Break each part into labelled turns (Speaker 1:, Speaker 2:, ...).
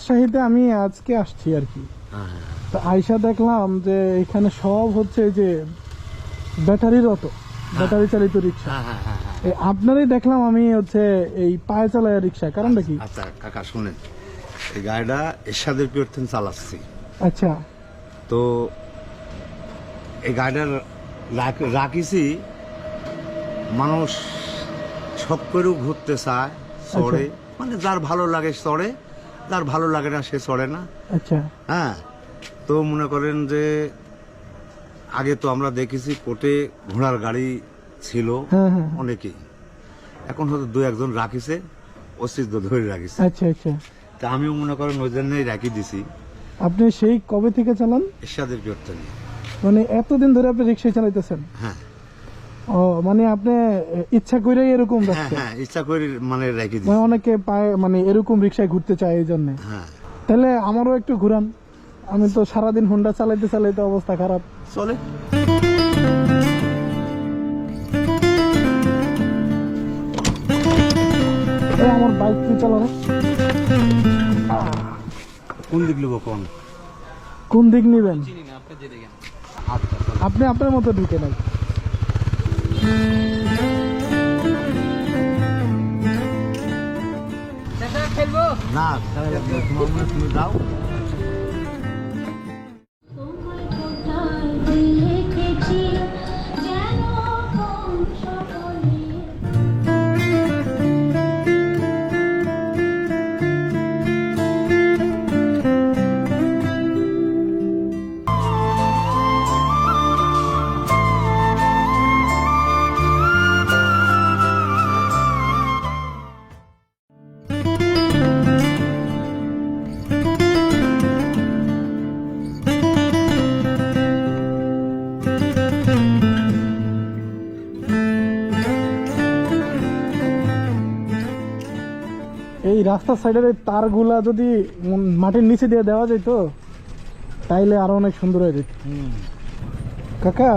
Speaker 1: রাজশাহীতে আমি আজকে আসছি আর কি। তো আইসা দেখলাম যে এখানে সব হচ্ছে যে ব্যাটারির অটো ব্যাটারি চালিত রিক্সা।
Speaker 2: হ্যাঁ হ্যাঁ হ্যাঁ
Speaker 1: আপনারই দেখলাম আমি হচ্ছে এই পায়ে চালায় রিক্সা কারণটা কি?
Speaker 2: আচ্ছা কাকা শুনেন। এই গাড়িটা এরশাদের পিয়র্থেন চালাচ্ছি।
Speaker 1: আচ্ছা।
Speaker 2: তো এই গাড়িটা রাখ- রাখিছি মানুষ সব করেও ঘুরতে চায় চড়ে। মানে যার ভালো লাগে চড়ে। যার ভালো লাগে না সে চড়ে না।
Speaker 1: আচ্ছা।
Speaker 2: হ্যাঁ তো মনে করেন যে আগে তো আমরা দেখেছি কোটে ঘোড়ার গাড়ি ছিল
Speaker 1: হ্যাঁ হ্যাঁ।
Speaker 2: অনেকেই। এখন হয়তো দু একজন রাখিছে অস্তিত্ব ধরে রাখিছে।
Speaker 1: আচ্ছা আচ্ছা।
Speaker 2: তা আমিও মনে করেন ওই জন্যই রাখি দিছি।
Speaker 1: আপনি সেই কবে থেকে চালান?
Speaker 2: এরশাদের বিয়র্তনে
Speaker 1: মানে এতদিন ধরে আপনি রিক্সা চালাইতেছেন?
Speaker 2: হ্যাঁ।
Speaker 1: মানে আপনি ইচ্ছা করে এরকম
Speaker 2: হ্যাঁ হ্যাঁ ইচ্ছা করে মানে রেখে দিছি।
Speaker 1: মানে অনেকে পায় মানে এরকম রিক্সায় ঘুরতে চায় এই জন্য।
Speaker 2: হ্যাঁ।
Speaker 1: তাহলে আমারও একটু ঘুরান। আমি তো সারাদিন হুন্ডা চালাইতে চালাইতে অবস্থা খারাপ।
Speaker 2: চলে।
Speaker 1: আমার বাইক তুই চালানো
Speaker 2: কোন দিক নেব কোন?
Speaker 1: কোন দিক নিবেন? আপনি আপনার মতো ঢুকে নাই।
Speaker 2: না তুমি দাও
Speaker 1: এই রাস্তার সাইডের এই তারগুলা যদি মাটির নিচে দিয়ে দেওয়া যেত তাইলে আরও অনেক সুন্দর হয়ে যেত। কাকা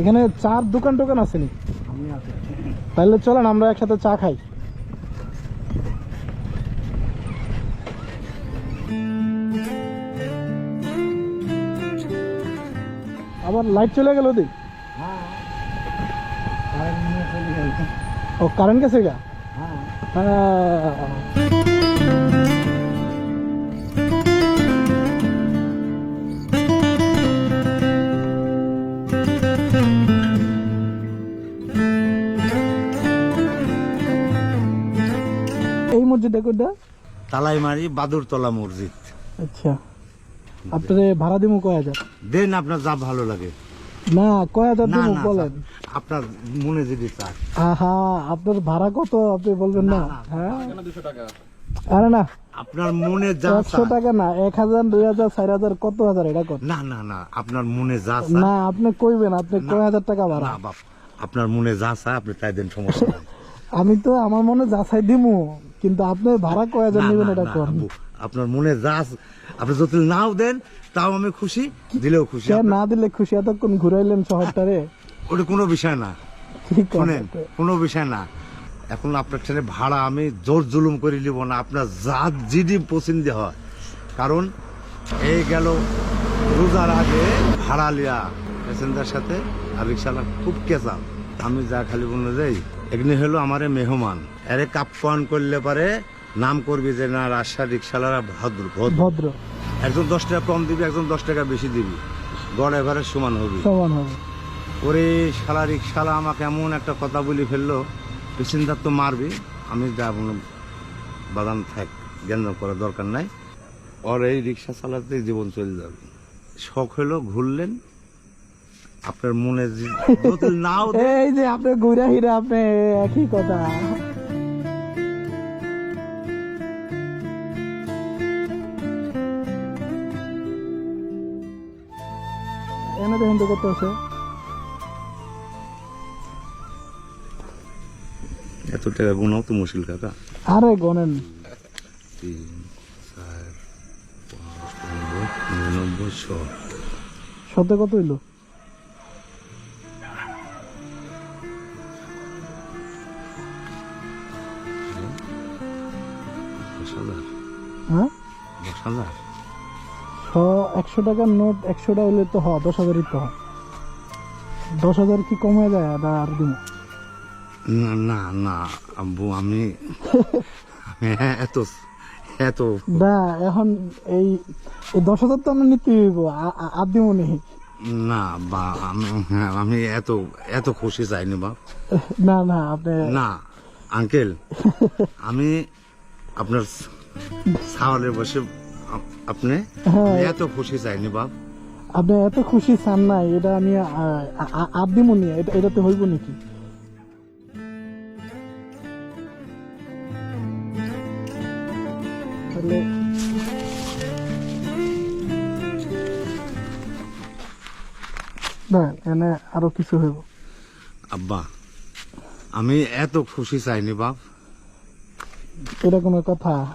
Speaker 1: এখানে চার দোকান টোকান আছে নি? তাহলে চলেন আমরা একসাথে চা খাই। আবার লাইট চলে গেল ওদিক? ও কারেন্ট গেছে গা? হ্যাঁ এই মসজিদটা কোনটা
Speaker 2: তালাইমারি বাদুরতলা মসজিদ।
Speaker 1: আচ্ছা। আপনার ভাড়া দিব কয় হাজার?
Speaker 2: দেন আপনার যা ভালো লাগে।
Speaker 1: না কয় হাজার দিব বলেন।
Speaker 2: আপনার মনে যদি চায়।
Speaker 1: আহা আপনার ভাড়া কত? আপনি বলবেন না। হ্যাঁ? আরে না।
Speaker 2: আপনার মনে যা
Speaker 1: একশো টাকা না এক হাজার দুই হাজার চার হাজার কত হাজার এটা কত?
Speaker 2: না না না আপনার মনে যা
Speaker 1: না আপনি কইবেন আপনি কয় হাজার টাকা ভাড়া?
Speaker 2: আপনার মনে যা চায় আপনি তাই দেন সমস্যা
Speaker 1: আমি তো আমার মনে যাচাই দিমু কিন্তু আপনি ভাড়া কয় হাজার নেবেন এটা
Speaker 2: আব্বু, আপনার মনে যা আপনি যদি নাও দেন তাও আমি খুশি দিলেও খুশি
Speaker 1: না দিলে খুশি? এতক্ষণ ঘুরাইলেন শহরটারে।
Speaker 2: ওটা কোনো বিষয় না। শোনেন কোনো বিষয় না। এখন আপনার ট্রেনে ভাড়া আমি জোর জুলুম করে নিব না আপনার যা জিডি পছন্দ হয়। কারণ এই গেল রোজার আগে ভাড়া লিয়া প্যাসেঞ্জার সাথে আর রিক্সাওয়ালা খুব কেচাল আমি যা খালি বলল যাই এগুলি হলো আমার মেহমান। এরে কাপ্পান করলে পারে নাম করবি যে না রাজশাহ রিক্সাওয়ালারা ভদ্র ভদ্র। একজন দশ টাকা কম দিবি একজন দশ টাকা বেশি দিবি। গড় এভারেজ সমান হবে।
Speaker 1: সমান হবে।
Speaker 2: ওরে শালা রিক্সালা আমাকে এমন একটা কথা বলে ফেলল পেসেঞ্জার তো মারবি আমি যা বাগান থাক জ্ঞান করার দরকার নাই। ওর এই রিক্সা চালাতে জীবন চলে যাবে। শখ হলো ঘুরলেন আপনার মনে যে- নাও
Speaker 1: এই যে আপনি ঘুরা হিরা আপনি একই কথা। দেখেন তো কত আছে
Speaker 2: এত টাকা গুনাও তো মুশকিল কাকা।
Speaker 1: আরে গনেন।
Speaker 2: তিন চার পাঁচ পনেরো নিরানব্বই শ
Speaker 1: শত কত হইল হ্যাঁ?
Speaker 2: দশ হাজার?
Speaker 1: ছ একশো টাকার নোট একশোটা হলে তো হ দশ হাজারই তো হয়। দশ হাজার কি কমে যায় আর আর দিব
Speaker 2: না না না আব্বু আমি এত এত।
Speaker 1: না এখন এই দশ হাজার তো আমরা নিতে হইব আর দিব নেই
Speaker 2: না বা আমি আমি এত এত খুশি চাইনি বাপ।
Speaker 1: না না আপনি
Speaker 2: না আঙ্কেল আমি আপনার সাওয়ালে বসে আপনি?
Speaker 1: হ্যাঁ।
Speaker 2: এত খুশি চাইনি বাপ।
Speaker 1: আপনি এত খুশি চান নাই এটা আমি আ- আ- আর দিব নি এটা এটাতে হইব নাকি? এনে আরও কিছু হইব।
Speaker 2: আব্বা আমি এত খুশি চাইনি বাপ।
Speaker 1: এটা কোনো কথা।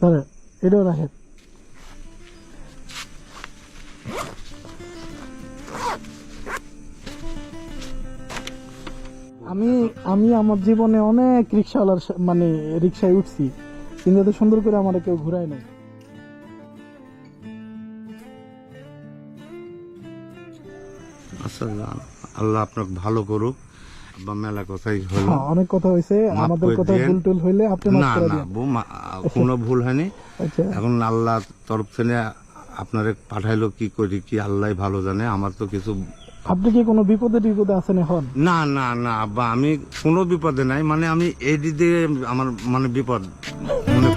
Speaker 1: ধরে এটাও রাখেন আমি আমি আমার জীবনে অনেক রিক্সাওয়ালার মানে রিক্সায় উঠছি কিন্তু এত সুন্দর করে আমার কেউ ঘুরায় নাই।
Speaker 2: আল্লাহ আপনাকে ভালো করুক। মেলা কথাই হলো।
Speaker 1: হ্যাঁ, অনেক কথা হয়েছে আমাদের কথা ভুল টুল হইলে আপনি
Speaker 2: না না কোনো ভুল হয়নি। এখন আল্লাহ তরফ থেকে আপনারে পাঠাইলো কি করি কি আল্লাহ ভালো জানে আমার তো কিছু
Speaker 1: আপনি কি কোনো বিপদে বিপদে আছেন এখন?
Speaker 2: না না না আব্বা আমি কোনো বিপদে নাই মানে আমি এই দিদি আমার মানে বিপদ মনে